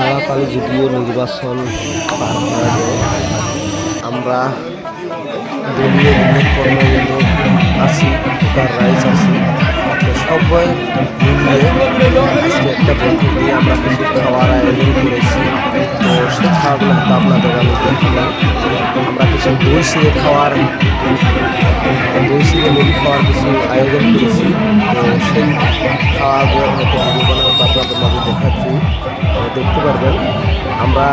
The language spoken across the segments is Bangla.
ধারাকালী যদিও নির্বাচন আমরা দলীয় আছি তার রাইস আছি। সবাই একটা বৈঠক নিয়ে আমরা কিছু খাওয়ার আয়োজন করেছি। তো হয়তো আপনাদের আমি দেখালাম। আমরা কিছু দই খাওয়ার খাওয়ার কিছু আয়োজন করেছি। তো সেই খাওয়াগুলো হয়তো ভিডিও বানানো আপনাদের মাঝে দেখাচ্ছি। তো দেখতে পারবেন, আমরা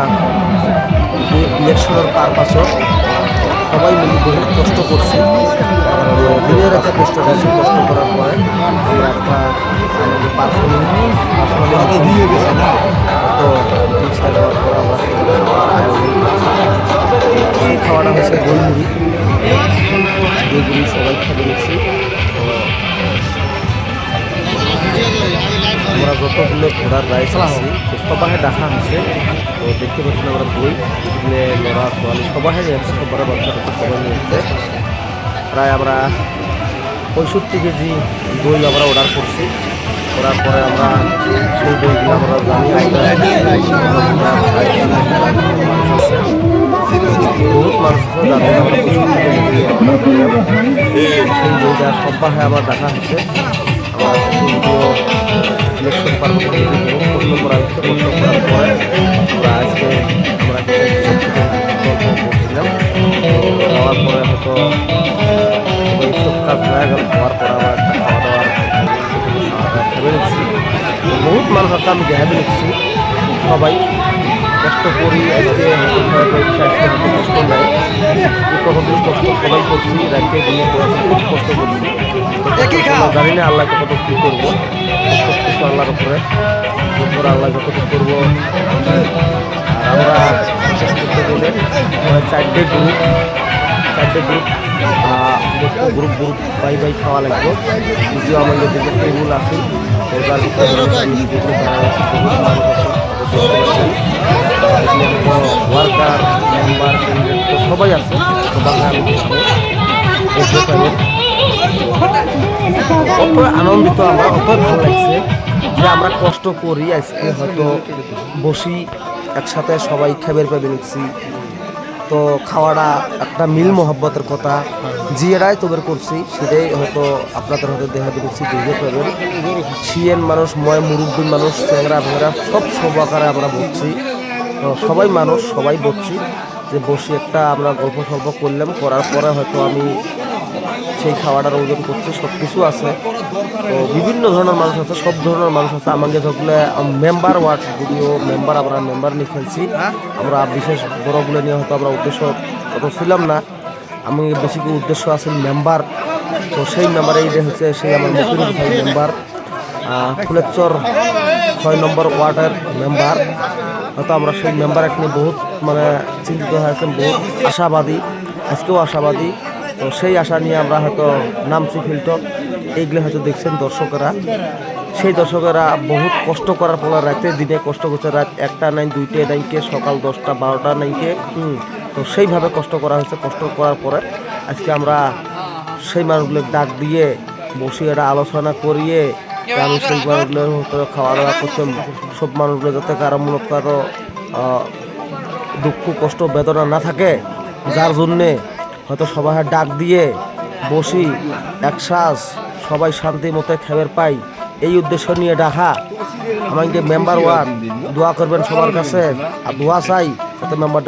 ইলেকশনের পারপাসও সবাই মিলে বহু কষ্ট করছি। তো দিনের একটা কষ্ট করছি, কষ্ট করার পরে আমরা একটা পার্সোনালি দিয়ে গেছে তো যাওয়ার পর আমরা খাওয়াটা হচ্ছে গোলমুড়ি আমরা যতগুলো ঘোড়ার রাইস আছি, সবাই ডাকা হয়েছে। তো দেখতে পাচ্ছেন আমরা বই যেগুলো লড়া ছোয়ালি সবাই যাচ্ছে সবার বাচ্চা কাচ্চা সবাই নিয়েছে প্রায় আমরা পঁয়ষট্টি কেজি দই আমরা অর্ডার করছি। করার পরে আমরা সেই দইগুলো আমরা জানি বহুত মানুষ সেই দইটা সপ্তাহে আবার দেখা হচ্ছে। আমার ভিডিও ইলেকশন পার্বণ করা হচ্ছে প্রশ্ন করার পরে আমরা আজকে আমরা গল্প করছিলাম খাওয়ার পরে হয়তো সব কাজ হয়ে গেল খাওয়ার পরে আবার একটা খাওয়া দাওয়ার ভেবে নিচ্ছি। বহুত মানুষ আছে, আমি দেখা নিচ্ছি। সবাই কষ্ট করি হয়তো কষ্ট সবাই করছি রাখতে দিনে খুব কষ্ট করছি জানি না আল্লাহকে কত কী করব কিছু আল্লাহর উপরে উপরে আল্লাহ যতটুকু করব আর আমরা চারটে গ্রুপ চারটে গ্রুপ গ্রুপ গ্রুপ বাই বাই খাওয়া লাগবে যদিও আমাদের যে টেবিল আছে ওটার সবাই আছে আনন্দিত আমরা অত ভালো লাগছে যে আমরা কষ্ট করি আজকে, হয়তো বসি একসাথে সবাই খেবের পাবে নিচ্ছি তো খাওয়াটা একটা মিল মহব্বতের কথা। জিয়েরাই তোদের করছি, সেটাই হয়তো আপনাদের হয়তো দেখা দিচ্ছি বুঝতে পারবেন সিএন মানুষ, ময় মুরব্বী মানুষ, চ্যাংরা ভেংরা সব সবাকারে আমরা বলছি সবাই মানুষ, সবাই বলছি যে বসে একটা আমরা গল্প সল্প করলাম, করার পরে হয়তো আমি সেই খাওয়াটার ওজন করছি সব কিছু আছে। বিভিন্ন ধরনের মানুষ আছে সব ধরনের মানুষ আছে। আমাকে যখন মেম্বার ওয়ার্ড যদিও মেম্বার আমরা মেম্বার নিয়ে ফেলছি আমরা বিশেষ বড়গুলো নিয়ে হয়তো আমরা উদ্দেশ্য অত ছিলাম না। আমি বেশি কি উদ্দেশ্য আছে মেম্বার তো সেই মেম্বারে এইটা হচ্ছে সেই আমার নতুন ভাই মেম্বার ফুলেশ্বর ছয় নম্বর ওয়ার্ডের মেম্বার হয়তো আমরা সেই মেম্বার নিয়ে বহুত মানে চিন্তিত হয়েছিলাম বহুত আশাবাদী আজকেও আশাবাদী। তো সেই আশা নিয়ে আমরা হয়তো নামছি ফিল্ড এইগুলো হয়তো দেখছেন দর্শকেরা। সেই দর্শকেরা বহুত কষ্ট করার ফলে রাতে দিনে কষ্ট করছে। রাত একটা নাই দুইটে নাইকে সকাল দশটা, বারোটা নাইকে তো সেইভাবে কষ্ট করা হয়েছে। কষ্ট করার পরে আজকে আমরা সেই মানুষগুলো ডাক দিয়ে বসে এটা আলোচনা করিয়ে আমি সেই মানুষগুলোর হয়তো খাওয়া দাওয়া করছে। সব মানুষগুলো যাতে কারও মূলত কারও দুঃখ, কষ্ট, বেদনা না থাকে। যার জন্যে হয়তো সবাই ডাক দিয়ে বসি, এক শ্বাস সবাই শান্তি মতো খেবের পাই। এই উদ্দেশ্য নিয়ে ডাকা। আমাকে মেম্বার ওয়ান দোয়া করবেন সবার কাছে। আর দোয়া চাই যাতে মেম্বার